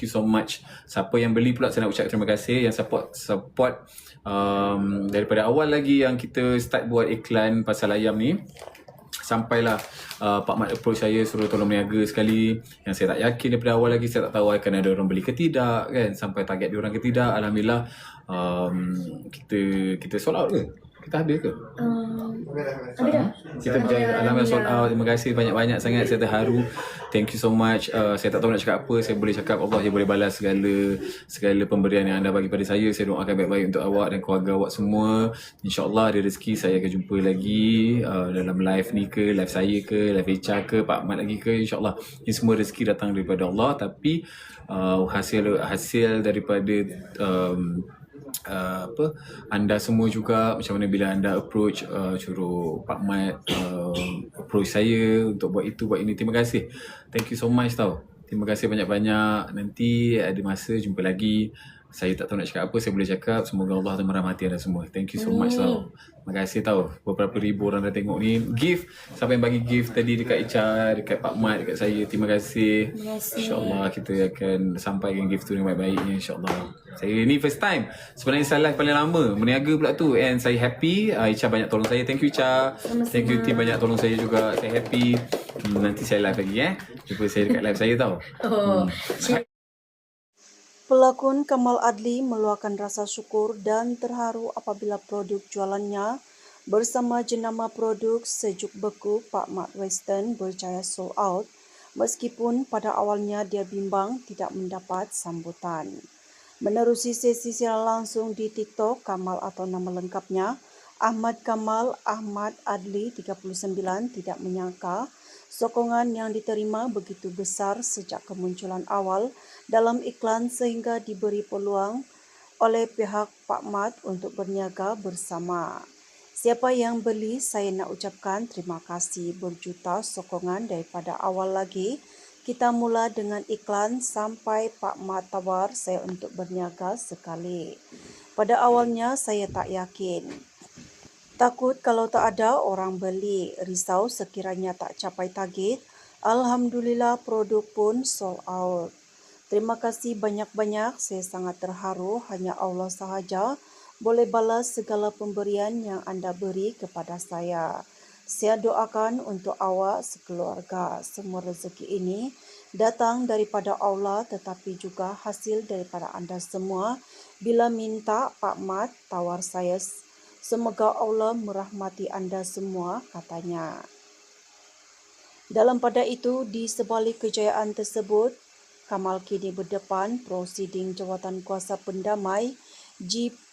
Thank you so much. Siapa yang beli pula saya nak ucap terima kasih. Yang support support um, daripada awal lagi yang kita start buat iklan pasal ayam ni. Sampailah uh, Pak Mat approach saya suruh tolong meniaga sekali. Yang saya tak yakin daripada awal lagi saya tak tahu akan ada orang beli ke tidak kan? Sampai target dia orang ke tidak alhamdulillah um, kita kita sold out ke kita ada ke? Um, ada dah. kita berjaya. Alhamdulillah sold out. Terima kasih banyak-banyak sangat. Saya terharu. Thank you so much. Uh, Saya tak tahu nak cakap apa. Saya boleh cakap Allah yang boleh balas segala Segala pemberian yang anda bagi pada saya. Saya doakan baik-baik untuk awak Dan keluarga awak semua. InsyaAllah ada rezeki. Saya akan jumpa lagi uh, Dalam live ni ke Live saya ke Live Echa ke Pak Ahmad lagi ke. InsyaAllah Ini semua rezeki datang daripada Allah. Tapi uh, Hasil hasil daripada um, uh, apa anda semua juga macam mana bila anda approach uh, suruh Pak Mat uh, approach saya untuk buat itu buat ini. Terima kasih. Thank you so much tau terima kasih banyak-banyak nanti ada masa jumpa lagi saya tak tahu nak cakap apa saya boleh cakap semoga Allah tu merahmati anda semua thank you so much tau terima kasih tau beberapa ribu orang dah tengok ni gift siapa yang bagi gift tadi dekat Ica dekat Pak Mat dekat saya terima kasih Terima kasih. InsyaAllah kita akan sampaikan gift tu dengan baik-baiknya insyaAllah. Saya ni first time. Sebenarnya saya live paling lama. Meniaga pula tu and saya happy. Uh, Icha banyak tolong saya. Thank you Icha. Thank you team banyak tolong saya juga. Saya happy. Hmm, nanti saya live lagi eh. Jumpa saya dekat live saya tau. Oh, Pelakon Kamal Adli meluahkan rasa syukur dan terharu apabila produk jualannya bersama jenama produk sejuk beku Pak Mat Western berjaya sold out meskipun pada awalnya dia bimbang tidak mendapat sambutan. Menerusi sesi siaran langsung di TikTok, Kamal atau nama lengkapnya Ahmad Kamal Ahmad Adli 39 tidak menyangka sokongan yang diterima begitu besar sejak kemunculan awal dalam iklan sehingga diberi peluang oleh pihak Pak Mat untuk berniaga bersama. Siapa yang beli, saya nak ucapkan terima kasih berjuta sokongan daripada awal lagi. Kita mula dengan iklan sampai Pak Mat tawar saya untuk berniaga sekali. Pada awalnya saya tak yakin. Takut kalau tak ada orang beli, risau sekiranya tak capai target. Alhamdulillah produk pun sold out. Terima kasih banyak-banyak, saya sangat terharu hanya Allah sahaja boleh balas segala pemberian yang anda beri kepada saya. Saya doakan untuk awak sekeluarga semua rezeki ini datang daripada Allah tetapi juga hasil daripada anda semua. Bila minta Pak Mat tawar saya Semoga Allah merahmati anda semua, katanya. Dalam pada itu, di sebalik kejayaan tersebut, Kamal kini berdepan prosiding jawatan kuasa pendamai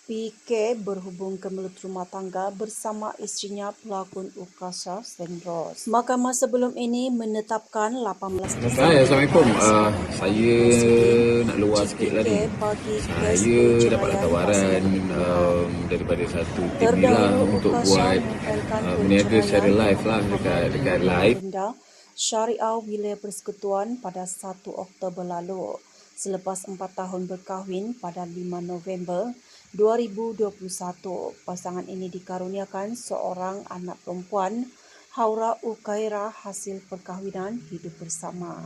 GPK berhubung ke mulut rumah tangga bersama isterinya pelakon Ukasha Sendros. Mahkamah sebelum ini menetapkan 18 Hai, Assalamualaikum. Uh, saya nak luar sikit bagi Saya dapatlah tawaran um, daripada satu tim lah untuk buat uh, berniaga secara live lah dekat, dekat live. Syariah Wilayah Persekutuan pada 1 Oktober lalu selepas 4 tahun berkahwin pada 5 November 2021. Pasangan ini dikaruniakan seorang anak perempuan Haura Ukaira hasil perkahwinan hidup bersama.